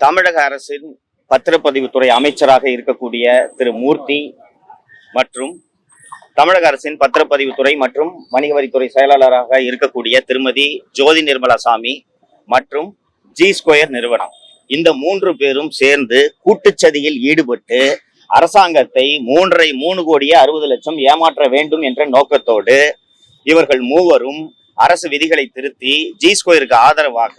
தமிழக அரசின் பத்திரப்பதிவுத்துறை அமைச்சராக இருக்கக்கூடிய திரு மூர்த்தி மற்றும் தமிழக அரசின் பத்திரப்பதிவுத்துறை மற்றும் வணிக வரித்துறை செயலாளராக இருக்கக்கூடிய திருமதி ஜோதி நிர்மலா சாமி மற்றும் ஜி ஸ்கொயர் நிறுவனம். இந்த மூன்று பேரும் சேர்ந்து கூட்டுச்சதியில் ஈடுபட்டு அரசாங்கத்தை மூன்றரை மூணு கோடியே அறுபது லட்சம் ஏமாற்ற வேண்டும் என்ற நோக்கத்தோடு இவர்கள் மூவரும் அரசு விதிகளை திருத்தி ஜி ஸ்கொயருக்கு ஆதரவாக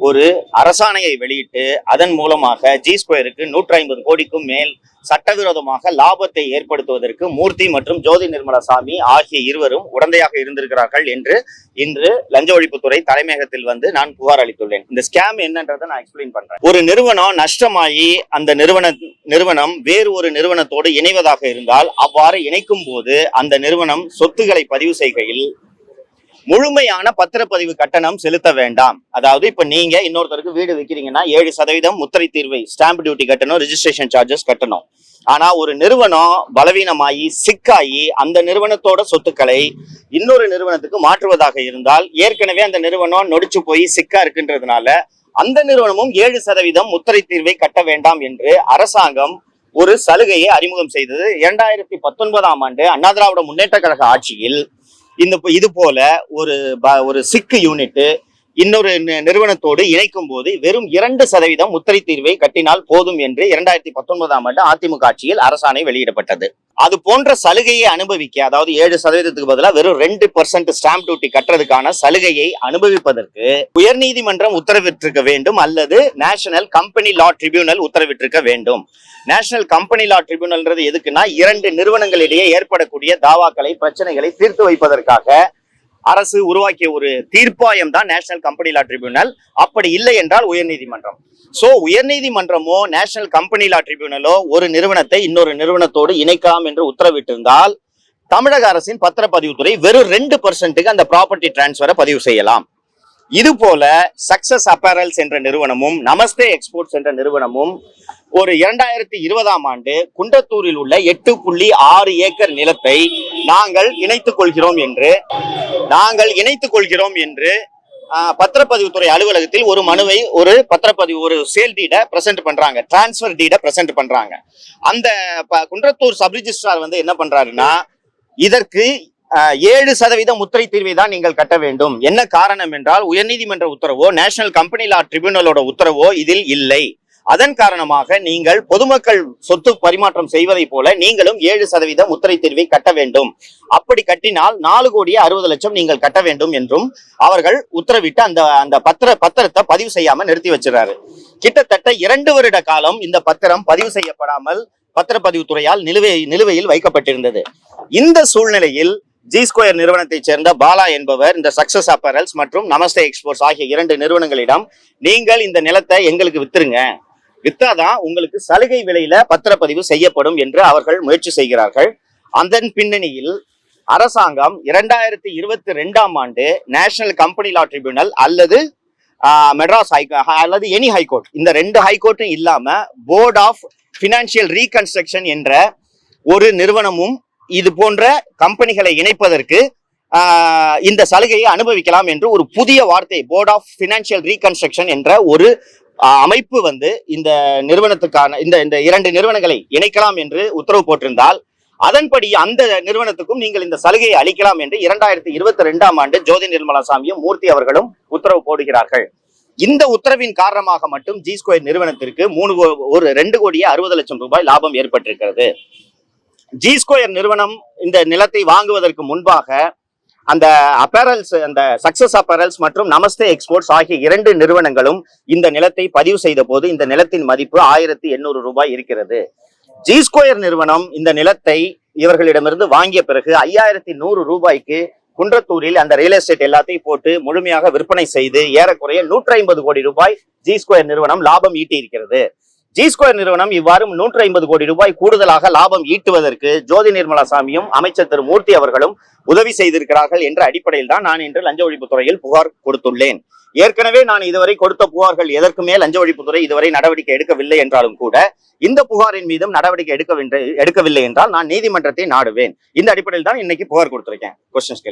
ஒரு அரசாணையை வெளியிட்டு அதன் மூலமாக ஜி ஸ்கொயருக்கு நூற்றி ஐம்பது கோடிக்கும் மேல் சட்டவிரோதமாக லாபத்தை ஏற்படுத்துவதற்கு மூர்த்தி மற்றும் ஜோதி நிர்மலா சாமி ஆகிய இருவரும் உடந்தையாக இருந்திருக்கிறார்கள் என்று இன்று லஞ்ச ஒழிப்புத்துறை தலைமையகத்தில் வந்து நான் புகார் அளித்துள்ளேன். இந்த ஸ்கேம் என்னன்றதை நான் எக்ஸ்பிளைன் பண்றேன். ஒரு நிறுவனம் நஷ்டமாகி அந்த நிறுவன நிறுவனம் வேறு ஒரு நிறுவனத்தோடு இணைவதாக இருந்தால் அவ்வாறு இணைக்கும் போது அந்த நிறுவனம் சொத்துக்களை பதிவு செய்கையில் முழுமையான பத்திரப்பதிவு கட்டணம் செலுத்த வேண்டாம். அதாவது இப்ப நீங்க இன்னொருத்தருக்கு வீடு விற்கிறீங்கன்னா ஏழு சதவீதம் முத்திரை தீர்வை ஸ்டாம்ப் டியூட்டி கட்டணும் ரிஜிஸ்ட்ரேஷன் சார்ஜஸ் கட்டணும். ஆனா ஒரு நிறுவனம் பலவீனமாகி சிக்காயி அந்த நிறுவனத்தோட சொத்துக்களை இன்னொரு நிறுவனத்துக்கு மாற்றுவதாக இருந்தால் ஏற்கனவே அந்த நிறுவனம் நொடிச்சு போய் சிக்கா இருக்குன்றதுனால அந்த நிறுவனமும் ஏழு சதவீதம் முத்திரை தீர்வை கட்ட வேண்டாம் என்று அரசாங்கம் ஒரு சலுகையை அறிமுகம் செய்தது. இரண்டாயிரத்தி பத்தொன்பதாம் ஆண்டு அண்ணா திராவிட முன்னேற்ற கழக ஆட்சியில் இந்த இது போல ஒரு ப- ஒரு சிக்கு யூனிட் இன்னொரு நிறுவனத்தோடு இணைக்கும் போது வெறும் இரண்டு சதவீதம் உத்தரை தீர்வை கட்டினால் போதும் என்று இரண்டாயிரத்தி பத்தொன்பதாம் ஆண்டு அதிமுக ஆட்சியில் அரசாணை வெளியிடப்பட்டது. அது போன்ற சலுகையை அனுபவிக்க அதாவது ஏழு சதவீதத்துக்கு பதிலாக வெறும் ரெண்டு பர்சன்ட் ஸ்டாம்ப் டியூட்டி கட்டுறதுக்கான சலுகையை அனுபவிப்பதற்கு உயர்நீதிமன்றம் உத்தரவிட்டிருக்க வேண்டும் அல்லது நேஷனல் கம்பெனி லா ட்ரிபியூனல் உத்தரவிட்டிருக்க வேண்டும். நேஷனல் கம்பெனி லா ட்ரிபியூனல்ன்றது எதுக்குன்னா இரண்டு நிறுவனங்களிடையே ஏற்படக்கூடிய தாவாக்களை பிரச்சனைகளை தீர்த்து வைப்பதற்காக அரசு உருவாக்கிய ஒரு தீர்ப்பாயம் தான் நேஷனல் கம்பெனி லா ட்ரிபியூனல் அப்படி இல்லை என்றால் உயர்நீதிமன்றம். ஸோ உயர்நீதிமன்றமோ நேஷனல் கம்பெனி லா ட்ரிபியூனலோ ஒரு நிறுவனத்தை இன்னொரு நிறுவனத்தோடு இணைக்கலாம் என்று உத்தரவிட்டிருந்தால் தமிழக அரசின் பத்திரப்பதிவுத்துறை வெறும் ரெண்டு பர்சன்ட்டுக்கு அந்த ப்ராப்பர்ட்டி டிரான்ஸ்ஃபரை பதிவு செய்யலாம். இது போல சக்சஸ் அப்பேரல்ஸ் என்ற நிறுவனமும் நமஸ்தே எக்ஸ்போர்ட்ஸ் என்ற நிறுவனமும் ஒரு இரண்டாயிரத்தி இருபதாம் ஆண்டு குண்டத்தூரில் உள்ள எட்டு புள்ளி ஆறு ஏக்கர் நிலத்தை நாங்கள் இணைத்துக் கொள்கிறோம் என்று நாங்கள் இணைத்துக் கொள்கிறோம் என்று பத்திரப்பதிவுத்துறை அலுவலகத்தில் ஒரு மனுவை ஒரு பத்திரப்பதிவு ஒரு சேல் டீட பிரசென்ட் பண்றாங்க. டிரான்ஸ்பர் டீட பிரசென்ட் பண்றாங்க. அந்த ப- குன்றத்தூர் சப் ரிஜிஸ்ட்ரார் வந்து என்ன பண்றாருன்னா இதற்கு ஏழு சதவீத முத்திரை தீர்வை தான் நீங்கள் கட்ட வேண்டும். என்ன காரணம் என்றால் உயர்நீதிமன்ற உத்தரவோ நேஷனல் கம்பெனி லா ட்ரிபியூனலோட உத்தரவோ இதில் இல்லை. அதன் காரணமாக நீங்கள் பொதுமக்கள் சொத்து பரிமாற்றம் செய்வதை போல நீங்களும் ஏழு சதவீத முத்திரை தீர்வை கட்ட வேண்டும். அப்படி கட்டினால் நாலு கோடியே அறுபது லட்சம் நீங்கள் கட்ட வேண்டும் என்றும் அவர்கள் உத்தரவிட்டு அந்த அந்த பத்திர பத்திரத்தை பதிவு செய்யாம நிறுத்தி வச்சிருக்காரு கிட்டத்தட்ட இரண்டு வருட காலம் இந்த பத்திரம் பதிவு செய்யப்படாமல் பத்திரப்பதிவுத்துறையால் நிலுவை நிலுவையில் வைக்கப்பட்டிருந்தது. இந்த சூழ்நிலையில் ஜி ஸ்கொயர் நிறுவனத்தைச் சேர்ந்த பாலா என்பவர் இந்த சக்சஸ் அப்பரல்ஸ் மற்றும் நமஸ்தே எக்ஸ்போர்ட்ஸ் ஆகிய இரண்டு நிறுவனங்களிடம் நீங்கள் இந்த நிலத்தை எங்களுக்கு வித்துருங்க. வித்தாதான் உங்களுக்கு சலுகை விலையில பத்திரப்பதிவு செய்யப்படும் என்று அவர்கள் முயற்சி செய்கிறார்கள். அதன் பின்னணியில் அரசாங்கம் இரண்டாயிரத்தி இருபத்தி ரெண்டாம் ஆண்டு நேஷனல் கம்பெனி லா ட்ரிபியூனல் அல்லது ஆஹ், மெட்ராஸ் ஹை அல்லது எனி ஹைகோர்ட் இந்த ரெண்டு ஹைகோர்ட்டும் இல்லாம போர்ட் ஆஃப் பினான்சியல் ரீகன்ஸ்ட்ரக்ஷன் என்ற ஒரு நிறுவனமும் இது போன்ற கம்பெனிகளை இணைப்பதற்கு ஆஹ், இந்த சலுகையை அனுபவிக்கலாம் என்று ஒரு புதிய வார்த்தை போர்ட் ஆஃப் பினான்சியல் ரீகன்ஸ்ட்ரக்ஷன் என்ற ஒரு அமைப்பு வந்து இந்த நிறுவனத்துக்கான இந்த இந்த இரண்டு நிறுவனங்களை இணைக்கலாம் என்று உத்தரவு போட்டிருந்தால் அதன்படி அந்த நிறுவனத்துக்கும் நீங்கள் இந்த சலுகையை அளிக்கலாம் என்று இரண்டாயிரத்தி இருபத்தி ரெண்டாம் ஆண்டு ஜோதி நிர்மலா சாமியும் மூர்த்தி அவர்களும் உத்தரவு போடுகிறார்கள். இந்த உத்தரவின் காரணமாக மட்டும் ஜி ஸ்கொயர் நிறுவனத்திற்கு மூணு கோ- ஒரு ரெண்டு கோடியே அறுபது லட்சம் ரூபாய் லாபம் ஏற்பட்டிருக்கிறது. ஜி ஸ்கொயர் நிறுவனம் இந்த நிலத்தை வாங்குவதற்கு முன்பாக அந்த அப்பேரல்ஸ் அந்த சக்சஸ் அப்பேரல்ஸ் மற்றும் நமஸ்தே எக்ஸ்போர்ட்ஸ் ஆகிய இரண்டு நிறுவனங்களும் இந்த நிலத்தை பதிவு செய்த போது இந்த நிலத்தின் மதிப்பு ஆயிரத்தி எண்ணூறு ரூபாய் இருக்கிறது. ஜி ஸ்கொயர் நிறுவனம் இந்த நிலத்தை இவர்களிடமிருந்து வாங்கிய பிறகு ஐயாயிரத்தி நூறு ரூபாய்க்கு குன்றத்தூரில் அந்த ரியல் எஸ்டேட் எல்லாத்தையும் போட்டு முழுமையாக விற்பனை செய்து ஏறக்குறைய நூற்றி ஐம்பது கோடி ரூபாய் ஜி ஸ்கொயர் நிறுவனம் லாபம் ஈட்டி இருக்கிறது ஜி ஸ்கொயர் நிறுவனம் இவ்வாறு நூற்றி ஐம்பது கோடி ரூபாய் கூடுதலாக லாபம் ஈட்டுவதற்கு ஜோதி நிர்மலா சாமியும் அமைச்சர் திரு மூர்த்தி அவர்களும் உதவி செய்திருக்கிறார்கள் என்ற அடிப்படையில் தான் நான் இன்று லஞ்ச ஒழிப்புத்துறையில் புகார் கொடுத்துள்ளேன். ஏற்கனவே நான் இதுவரை கொடுத்த புகார்கள் எதற்குமே லஞ்ச ஒழிப்புத்துறை இதுவரை நடவடிக்கை எடுக்கவில்லை என்றாலும் கூட இந்த புகாரின் மீதும் நடவடிக்கை எடுக்கவில்லை எடுக்கவில்லை என்றால் நான் நீதிமன்றத்தை நாடுவேன். இந்த அடிப்படையில் தான் இன்னைக்கு புகார் கொடுத்திருக்கேன். கொஸ்டின்ஸ்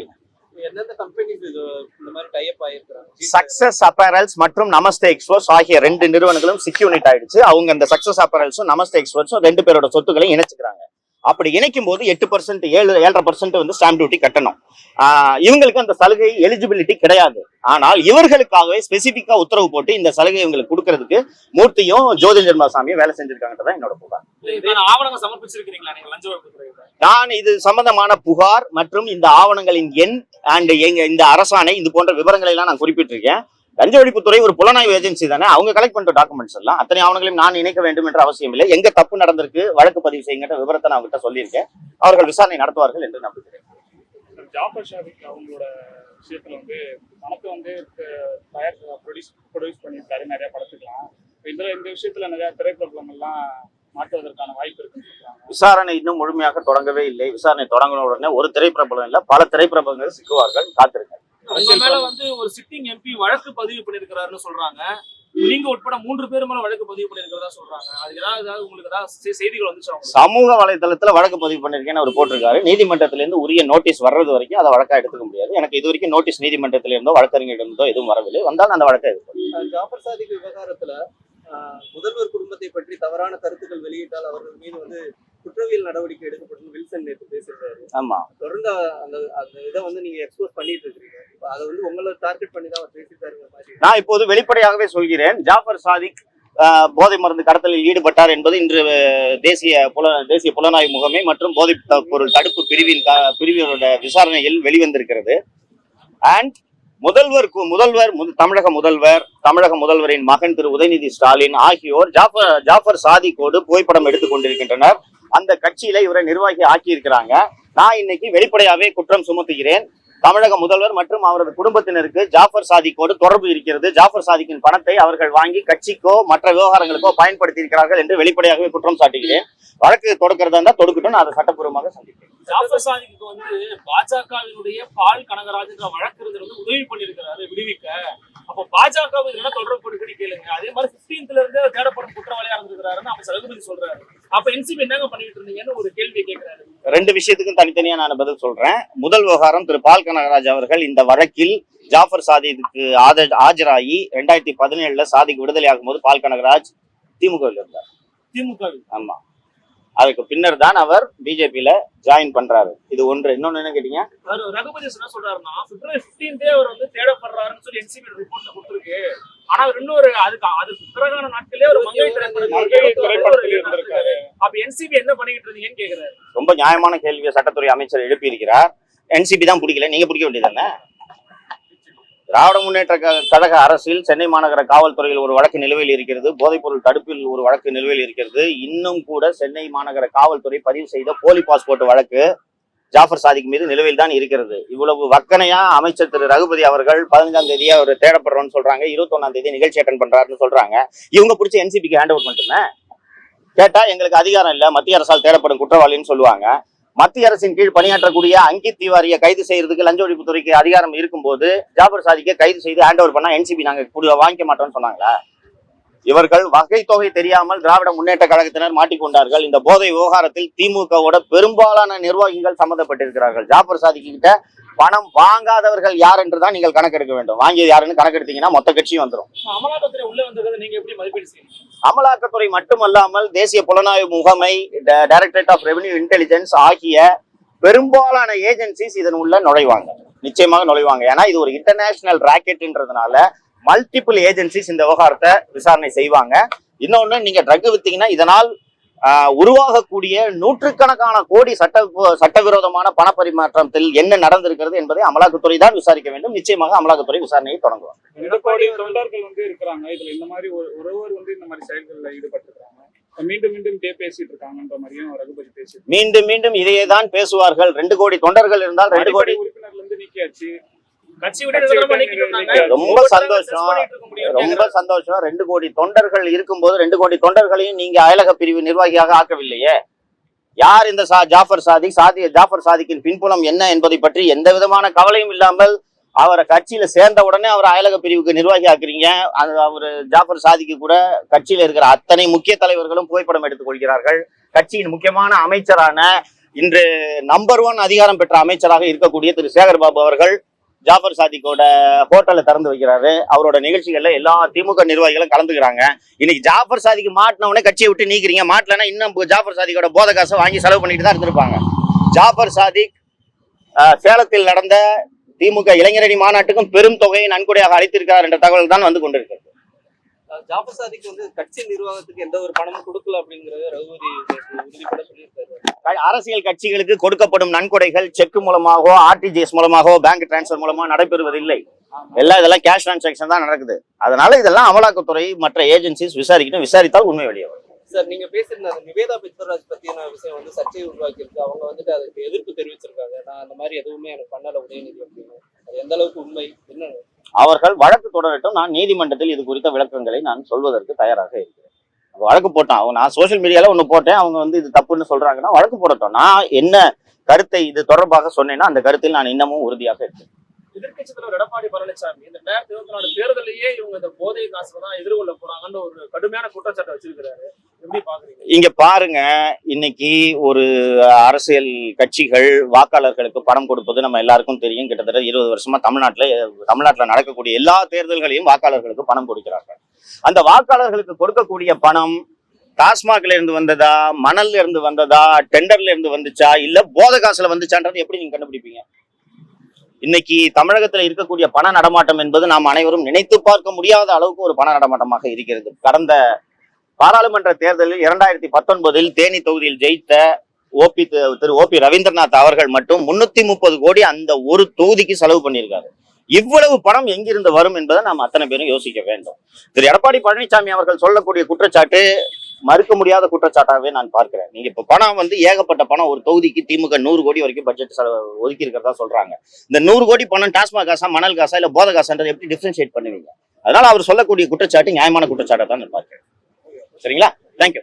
சக்சஸ் அப்பரல்ஸ் மற்றும் நமஸ்தே எக்ஸ்போர்ட்ஸ் ஆகிய ரெண்டு நிறுவனங்களும் சிக்கியூனிட் ஆயிடுச்சு. அவங்க அந்த சக்சஸ் அப்பரல்ஸும் நமஸ்தே எக்ஸ்போர்ட்ஸும் ரெண்டு பேரோட சொத்துக்களையும் இணைச்சுக்கிறாங்க. அப்படி இணைக்கும் போது எட்டு பர்சன்ட் ஏழு ஏழரை பர்சன்ட் வந்து ஸ்டாம்ப் டியூட்டி கட்டணும். இவங்களுக்கு அந்த சலுகை எலிஜிபிலிட்டி கிடையாது. ஆனால் இவர்களுக்காகவே ஸ்பெசிபிக்கா உத்தரவு போட்டு இந்த சலுகை இவங்களுக்கு கொடுக்கறதுக்கு மூர்த்தியும் ஜோதி நிர்மலா சாமியும் வேலை செஞ்சிருக்காங்கன்றதான் என்னோட புகார். நான் இது சம்பந்தமான புகார் மற்றும் இந்த ஆவணங்களின் எண் அண்ட் எங்க இந்த அரசாணை இது போன்ற விவரங்களை எல்லாம் நான் குறிப்பிட்டிருக்கேன். லஞ்ச ஒழிப்புத்துறை ஒரு புலனாய்வு ஏஜென்சி தானே? அவங்க கலெக்ட் பண்ற டாக்குமெண்ட்ஸ் எல்லாம் அத்தனை ஆவணங்களையும் நான் இணைக்க வேண்டும் என்ற அவசியம் இல்லை. எங்க தப்பு நடந்திருக்கு வழக்கு பதிவு செய்யுங்கிற விவரத்தை நான் அவங்ககிட்ட சொல்லியிருக்கேன். அவர்கள் விசாரணை நடத்துவார்கள் என்று நம்புகிறேன். ஜாஃபர் ஷாபிக் அவங்களோட விஷயத்துல வந்து பணத்தை வந்து தயார் ப்ரொடியூஸ் ப்ரொடியூஸ் பண்ணியிருக்காரு. நிறைய படத்துக்கலாம் இப்ப இதுல இந்த விஷயத்துல நிறைய திரைப்பிரபலங்கள்லாம் மாற்றுவதற்கான வாய்ப்பு சொல்றாங்க. விசாரணை இன்னும் முழுமையாக தொடங்கவே இல்லை. விசாரணை தொடங்கின உடனே ஒரு திரைப்பிரபலம் இல்ல பல திரைப்பிரபலங்கள் சிக்குவார்கள். காத்திருங்க உங்க மேல வந்து ஒரு சிட்டிங் எம்பி வழக்கு பதிவு பண்ணிருக்கிறாருன்னு சொல்றாங்க. நீங்க உட்பட மூன்று பேர் மேல வழக்கு பதிவு பண்ணிருக்கிறதா சொல்றாங்க. அது ஏதாவது உங்களுக்கு ஏதாவது செய்திகள் வந்துச்சு சமூக வலைதளத்துல வழக்கு பதிவு பண்ணிருக்கேன்னு அவர் போட்டிருக்காரு. நீதிமன்றத்துல இருந்து உரிய நோட்டீஸ் வர்றது வரைக்கும் அதை வழக்கா எடுத்துக்க முடியாது. எனக்கு இது வரைக்கும் நோட்டீஸ் நீதிமன்றத்துல இருந்தோ வழக்கறிஞரிடம் இருந்தோ எதுவும் வரவில்லை. வந்தால் அந்த வழக்கை எடுப்போம். ஜாஃபர் சாதிக் விவகாரத்துல முதல்வர் குடும்பத்தை பற்றி தவறான கருத்துக்கள் வெளியிட்டால் அவர்கள் மீது வந்து குற்றவியல் நடவடிக்கை எடுக்கப்படும் வில்சன் நேற்று பேசியிருக்காரு. ஆமா. தொடர்ந்து அந்த அந்த இதை வந்து நீங்க எக்ஸ்போஸ் பண்ணிட்டு இருக்கீங்க அதை வந்து உங்களை டார்கெட் பண்ணி தான் அவர் பேசியிருக்காருங்கிற மாதிரி நான் இப்போது வெளிப்படையாகவே சொல்கிறேன் ஜாஃபர் சாதிக் போதை மருந்து கடத்தலில் ஈடுபட்டார் என்பது இன்று தேசிய புல தேசிய புலனாய்வு முகமை மற்றும் போதைப் த- பொருள் தடுப்பு பிரிவின் பிரிவினரோட விசாரணையில் வெளிவந்திருக்கிறது. அண்ட் முதல்வர் கு- முதல்வர் தமிழக முதல்வர் தமிழக முதல்வரின் மகன் திரு உதயநிதி ஸ்டாலின் ஆகியோர் ஜாஃபர் ஜாஃபர் சாதிக்கோடு புகைப்படம் எடுத்துக் கொண்டிருக்கின்றனர். அந்த கட்சியில இவரை நிர்வாகி ஆக்கி இருக்கிறாங்க நான் இன்னைக்கு வெளிப்படையாவே குற்றம் சுமத்துகிறேன். தமிழக முதல்வர் மற்றும் அவரது குடும்பத்தினருக்கு ஜாஃபர் சாதிக்கோடு தொடர்பு இருக்கிறது. ஜாஃபர் சாதிக்கின் பணத்தை அவர்கள் வாங்கி கட்சிக்கோ மற்ற விவகாரங்களுக்கோ பயன்படுத்தி இருக்கிறார்கள் என்று வெளிப்படையாகவே குற்றம் சாட்டுகிறேன் வழக்கு தொடுக்கிறதா இருந்தால் தொடுக்கட்டும் நான் அதை சட்டப்பூர்வமாக சந்திப்பேன் ஜாஃபர் சாதிக்கு வந்து பாஜகவினுடைய பால் கனகராஜ்ன்ற வழக்கறிஞர் வந்து உதவி பண்ணியிருக்கிறாரு விடுவிக்க. அப்போ பாஜக என்ன தொடர்பு கேளுங்க. அதே மாதிரி பிப்டீன்த்ல இருந்து தேடப்படும் குற்றவாளியா இருந்திருக்கிறாருன்னு அமைச்சர் ரகுபதி சொல்றாரு. அப்ப என்சிபி என்னங்க பண்ணிட்டு இருந்தீங்கன்னு ஒரு கேள்வி கேட்கிறாரு ரெண்டு விஷயத்துக்கும் தனித்தனியா நான் பதில் சொல்றேன். முதல் விவகாரம் திரு பால் கனகராஜ் அவர்கள் இந்த வழக்கில் ஜாஃபர் சாதிக்கு ஆத- ஆஜராகி ரெண்டாயிரத்தி பதினேழுல சாதிக்கு விடுதலை ஆகும்போது பால் கனகராஜ் திமுகவில் இருந்தார். திமுக ஆமா. அதுக்கு பின்னர் தான் அவர் பிஜேபியில ஜாயின் பண்றாரு. இது ஒன்று. இன்னொன்னு என்ன கேட்டீங்க? ரகுபதி என்ன சொல்றாருன்னா பிப்ரவரி 15th அவர் வந்து தேடப்படுறாருன்னு சொல்லி என்சிபி ரிப்போர்ட்ல கொடுத்துருக்கு. ஆனா அவர் இன்னொரு அதுக்கு அதுக்கு பிறகான நாட்களே ஒரு மங்கை திரைப்படத்தில் இருந்திருக்காரு. அப்ப என்சிபி என்ன பண்ணிட்டு இருந்தீங்கன்னு கேக்குறாரு. ரொம்ப நியாயமான கேள்வியை சட்டத்துறை அமைச்சர் எழுப்பியிருக்கிறார். என்சிபி தான் பிடிக்கல. நீங்க பிடிக்க வேண்டியதானே? திராவிட முன்னேற்ற கழக அரசில் சென்னை மாநகர காவல்துறையில் ஒரு வழக்கு நிலுவையில் இருக்கிறது. போதைப்பொருள் தடுப்பில் ஒரு வழக்கு நிலுவையில் இருக்கிறது. இன்னும் கூட சென்னை மாநகர காவல்துறை பதிவு செய்த போலி பாஸ்போர்ட் வழக்கு ஜாஃபர் சாதிக் மீது நிலுவையில் தான் இருக்கிறது. இவ்வளவு வக்கனையா அமைச்சர் திரு. ரகுபதி அவர்கள் பதினஞ்சாம் தேதி அவர் தேடப்படுறோம்னு சொல்றாங்க. இருபத்தொன்னாம் தேதி நிகழ்ச்சி அட்டன் பண்றாருன்னு சொல்றாங்க. இவங்க பிடிச்ச என்சிபிக்கு ஹேண்ட் ஓவர் பண்ணிட்டுமே? கேட்டா எங்களுக்கு அதிகாரம் இல்ல. மத்திய அரசால் தேடப்படும் குற்றவாளின்னு சொல்லுவாங்க. மத்திய அரசின் கீழ் பணியாற்றக்கூடிய அங்கித் திவாரியை கைது செய்யறதுக்கு லஞ்ச ஒழிப்புத்துறைக்கு அதிகாரம் இருக்கும்போது ஜாபர் சாதிக்கை கைது செய்து ஹேண்ட் ஓவர் பண்ணா என்சிபி நாங்க வாங்கிக்க மாட்டோம்னு சொன்னாங்களா? இவர்கள் வகை தொகை தெரியாமல் திராவிட முன்னேற்ற கழகத்தினர் மாட்டிக்கொண்டார்கள். இந்த போதை விவகாரத்தில் திமுகவோட பெரும்பாலான நிர்வாகிகள் சம்பந்தப்பட்டிருக்கிறார்கள் ஜாபர் சாதிக்கு கிட்ட பணம் வாங்காதவர்கள் யார் என்று தான் நீங்கள் கணக்கெடுக்க வேண்டும். வாங்கியது யாருன்னு கணக்கெடுத்தீங்கன்னா மொத்த கட்சியும் வந்துடும் அமலாக்கத்துறை மட்டுமல்லாமல் தேசிய புலனாய்வு முகமை டைரக்டரேட் ஆஃப் ரெவென்யூ இன்டெலிஜென்ஸ் ஆகிய பெரும்பாலான ஏஜென்சிஸ் இதன் உள்ள நுழைவாங்க. நிச்சயமாக நுழைவாங்க. ஏன்னா இது ஒரு இன்டர்நேஷனல் ராக்கெட்ன்றதுனால மல்டிபிள் ஏஜென்சிஸ் இந்த விவகாரத்தை விசாரணை செய்வாங்க. இன்னொன்னு நீங்க ட்ரக் வித்தீங்கன்னா இதனால் உருவாகக்கூடிய நூற்றுக்கணக்கான கோடி சட்ட சட்டவிரோதமான பணப்பரிமாற்றத்தில் என்ன நடந்திருக்கிறது என்பதை அமலாக்கத்துறை தான் விசாரிக்க வேண்டும். நிச்சயமாக அமலாக்கத்துறை விசாரணையை தொடங்குவாங்க. ரெண்டு கோடி தொண்டர்கள் வந்து இருக்கிறாங்க. இதுல இந்த மாதிரி ஒரு ஒருவர் வந்து இந்த மாதிரி செயல்களில் ஈடுபட்டிருக்காங்க மீண்டும் மீண்டும் இதே பேசிட்டு இருக்காங்கன்ற மாதிரியும் ரகுபதி பேசிட்டு மீண்டும் மீண்டும் இதையே தான் பேசுவார்கள். ரெண்டு கோடி தொண்டர்கள் இருந்தால் ரெண்டு கோடி உறுப்பினர்ல இருந்து நீக்கியாச்சு. ரொம்ப சந்தோஷம். ரொம்ப சந்தோஷம். ரெண்டு கோடி தொண்டர்கள் இருக்கும்போது ரெண்டு கோடி தொண்டர்களையும் நீங்க அயலக பிரிவு நிர்வாகியாக ஆக்கவில்லையே? யார் இந்த சா ஜாஃபர் சாதிக் சாதி ஜாஃபர் சாதிக்கின் பின்புலம் என்ன என்பதை பற்றி எந்த விதமான கவலையும் இல்லாமல் அவரை கட்சியில சேர்ந்த உடனே அவர் அயலக பிரிவுக்கு நிர்வாகி ஆக்குறீங்க. அது அவர் ஜாஃபர் சாதிக்கு கூட கட்சியில இருக்கிற அத்தனை முக்கிய தலைவர்களும் புகைப்படம் எடுத்துக் கொள்கிறார்கள். கட்சியின் முக்கியமான அமைச்சரான இன்று நம்பர் ஒன் அதிகாரம் பெற்ற அமைச்சராக இருக்கக்கூடிய திரு சேகர் பாபு அவர்கள் ஜாஃபர் சாதிக்கோட ஹோட்டலை திறந்து வைக்கிறாரு. அவரோட நிகழ்ச்சிகள்ல எல்லா திமுக நிர்வாகிகளும் கலந்துக்கிறாங்க. இன்னைக்கு ஜாஃபர் சாதிக்கு மாட்டினவனே கட்சியை விட்டு நீக்கிறீங்க. மாட்டலன்னா இன்னும் ஜாஃபர் சாதிக்கோட போத காசை வாங்கி செலவு பண்ணிட்டு தான் இருந்திருப்பாங்க. ஜாஃபர் சாதிக் சேலத்தில் நடந்த திமுக இளைஞரணி மாநாட்டுக்கும் பெரும் தொகையை நன்கொடையாக அளித்திருக்கிறார் என்ற தகவல் தான் வந்து கொண்டிருக்கிறது. சாதிக் வந்து கட்சி நிர்வாகத்துக்கு எந்த ஒரு பணமும் கொடுக்கல அப்படிங்கறத ரகுபதி உறுதிப்பட சொல்லியிருக்காரு. அரசியல் கட்சிகளுக்கு கொடுக்கப்படும் நன்கொடைகள் செக் மூலமாகவோ ஆர்டிஜிஎஸ் மூலமாகவோ பேங்க் டிரான்ஸ்ஃபர் மூலமா நடைபெறுவதில்லை. எல்லாம் இதெல்லாம் கேஷ் டிரான்சாக்ஷன் தான் நடக்குது. அதனால இதெல்லாம் அமலாக்கத்துறை மற்ற ஏஜென்சிஸ் விசாரிக்கணும் விசாரித்தால் உண்மை வெளியே வரும். சார் நீங்க பேசியிருந்த நிவேதா பித்வராஜ் பத்தியான விஷயம் வந்து சர்ச்சையை உருவாக்கி இருக்கு அவங்க வந்துட்டு அதுக்கு எதிர்ப்பு தெரிவிச்சிருக்காங்க. நான் அந்த மாதிரி எதுவுமே எனக்கு பண்ணல உதயநிதி அப்படின்னு. அது எந்த அளவுக்கு உண்மை? அவர்கள் வழக்கு தொடரட்டும். நான் நீதிமன்றத்தில் இது குறித்த விளக்கங்களை நான் சொல்வதற்கு தயாராக இருக்கிறேன். வழக்கு போட்டான். அவங்க நான் சோசியல் மீடியால ஒன்று போட்டேன். அவங்க வந்து இது தப்புன்னு சொல்றாங்கன்னா வழக்கு போடட்டும். நான் என்ன கருத்தை இது தொடர்பாக சொன்னேன்னா அந்த கருத்தில் நான் இன்னமும் உறுதியாக இருக்கேன் எதிர்கட்சி தலைவர் எடப்பாடி பழனிசாமி இந்த ரெண்டாயிரத்தி இருபத்தி நாலு தேர்தலையே இவங்க இந்த போதை காசுல தான் எதிர்கொள்ள போறாங்கன்னு ஒரு கடுமையான குற்றச்சாட்டை வச்சிருக்கிறாரு. இங்க பாருங்க இன்னைக்கு ஒரு அரசியல் கட்சிகள் வாக்காளர்களுக்கு பணம் கொடுப்பது நம்ம எல்லாருக்கும் தெரியும். கிட்டத்தட்ட இருபது வருஷமா தமிழ்நாட்டுல தமிழ்நாட்டுல நடக்கக்கூடிய எல்லா தேர்தல்களையும் வாக்காளர்களுக்கு பணம் கொடுக்கிறார்கள். அந்த வாக்காளர்களுக்கு கொடுக்கக்கூடிய பணம் டாஸ்மாக்ல இருந்து வந்ததா மணல்ல இருந்து வந்ததா டெண்டர்ல இருந்து வந்துச்சா இல்ல போத காசுல வந்துச்சான்றது எப்படி நீங்க கண்டுபிடிப்பீங்க? இன்னைக்கு தமிழகத்துல இருக்கக்கூடிய பண நடமாட்டம் என்பது நாம் அனைவரும் நினைத்து பார்க்க முடியாத அளவுக்கு ஒரு பண நடமாட்டமாக இருக்கிறது. கடந்த பாராளுமன்ற தேர்தலில் இரண்டாயிரத்தி பத்தொன்பதில் தேனி தொகுதியில் ஜெயித்த ஓபி திரு பி ரவீந்திரநாத் அவர்கள் மட்டும் முன்னூத்தி முப்பது கோடி அந்த ஒரு தொகுதிக்கு செலவு பண்ணியிருக்காரு. இவ்வளவு பணம் எங்கிருந்து வரும் என்பதை நாம் அத்தனை பேரும் யோசிக்க வேண்டும். திரு எடப்பாடி பழனிசாமி அவர்கள் சொல்லக்கூடிய குற்றச்சாட்டு மறுக்க முடியாத குற்றச்சாட்டாகவே நான் பார்க்கிறேன். நீங்க இப்ப பணம் வந்து ஏகப்பட்ட பணம் ஒரு தொகுதிக்கு திமுக நூறு கோடி வரைக்கும் பட்ஜெட் ஒதுக்கி இருக்கிறதா சொல்றாங்க. இந்த நூறு கோடி பணம் டாஸ்மாக் காசா மணல் காசா இல்ல போத காசான்றது எப்படி டிஃபரன்ஷியேட் பண்ணுவீங்க? அதனால அவர் சொல்லக்கூடிய குற்றச்சாட்டு நியாயமான குற்றச்சாட்டை தான் நான் பார்க்கிறேன். சரிங்களா? தேங்க்யூ